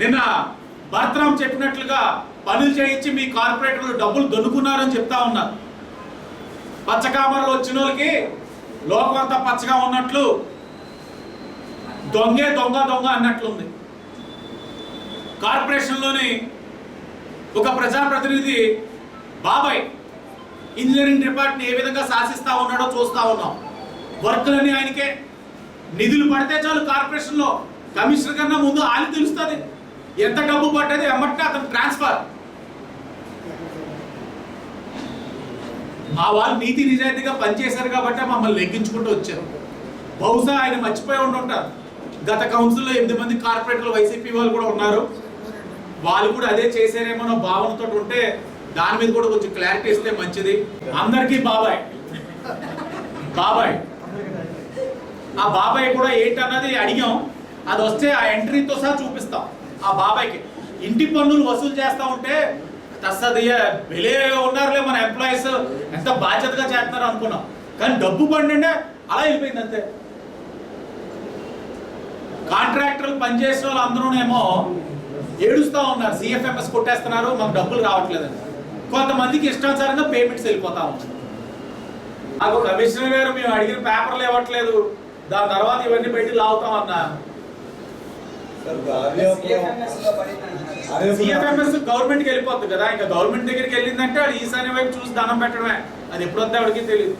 నిన్న భరతరామ్ చెప్పినట్లుగా పనులు చేయించి మీ కార్పొరేటర్లు డబ్బులు దొన్నుకున్నారని చెప్తా ఉన్నారు పచ్చకామరలు వచ్చిన వాళ్ళకి లోకం అంతా పచ్చగా ఉన్నట్లు దొంగే దొంగ దొంగ అన్నట్లుంది. కార్పొరేషన్లోని ఒక ప్రజాప్రతినిధి బాబాయ్ ఇంజనీరింగ్ డిపార్ట్మెంట్ ఏ విధంగా శాసిస్తా ఉన్నాడో చూస్తా ఉన్నాం. వర్కులన్నీ ఆయనకే. నిధులు పడితే చాలు కార్పొరేషన్లో కమిషనర్ కన్నా ముందు ఆయన తెలుస్తుంది. ఎంత డబ్బు పడ్డది ఎమ్మటే అతను ట్రాన్స్ఫర్. మా వాళ్ళు నీతి నిజాయితీగా పనిచేశారు కాబట్టి మమ్మల్ని లెక్కించుకుంటూ వచ్చారు. బహుశా ఆయన మర్చిపోయి ఉండి ఉంటారు గత కౌన్సిల్లో ఎనిమిది మంది కార్పొరేటర్లు వైసీపీ వాళ్ళు కూడా ఉన్నారు. వాళ్ళు కూడా అదే చేశారేమో భావనతో ఉంటే దాని మీద కూడా కొంచెం క్లారిటీ ఇస్తే మంచిది. అందరికీ బాబాయ్. బాబాయ్. ఆ బాబాయ్ కూడా ఏంటన్నది అడిగాం. అది వస్తే ఆ ఎంట్రీతో సహా చూపిస్తాం. ఆ బాబాయ్కి. ఇంటి పన్నులు వసూలు చేస్తా ఉంటే తస్సదియ వెలే ఉన్నారులే మన ఎంప్లాయీస్ ఎంత బాధ్యతగా చేస్తున్నారు అనుకున్నాం. కానీ డబ్బు పండిండే అలా వెళ్ళిపోయింది అంతే. కాంట్రాక్టర్లు పనిచేసే వాళ్ళు అందరూనేమో ఏడుస్తూ ఉన్నారు. సిఎఫ్ఎంఎస్ కొట్టేస్తున్నారు. మాకు డబ్బులు రావట్లేదని కొంతమందికి ఇష్టానుసారంగా పేమెంట్స్ వెళ్ళిపోతా ఉన్నాయి నాకు కమిషనర్ గారు మేము అడిగిన పేపర్లు ఇవ్వట్లేదు. దాని తర్వాత ఇవన్నీ పెట్టి లాగుతామన్నా. సిఎఫ్ఎంఎస్ గవర్నమెంట్కి వెళ్ళిపోతుంది కదా. ఇంకా గవర్నమెంట్ దగ్గరికి వెళ్ళిందంటే అది ఈశాన్య వైపు చూసి దండం పెట్టడమే. అది ఎప్పుడు వద్దా ఎవరికి తెలియదు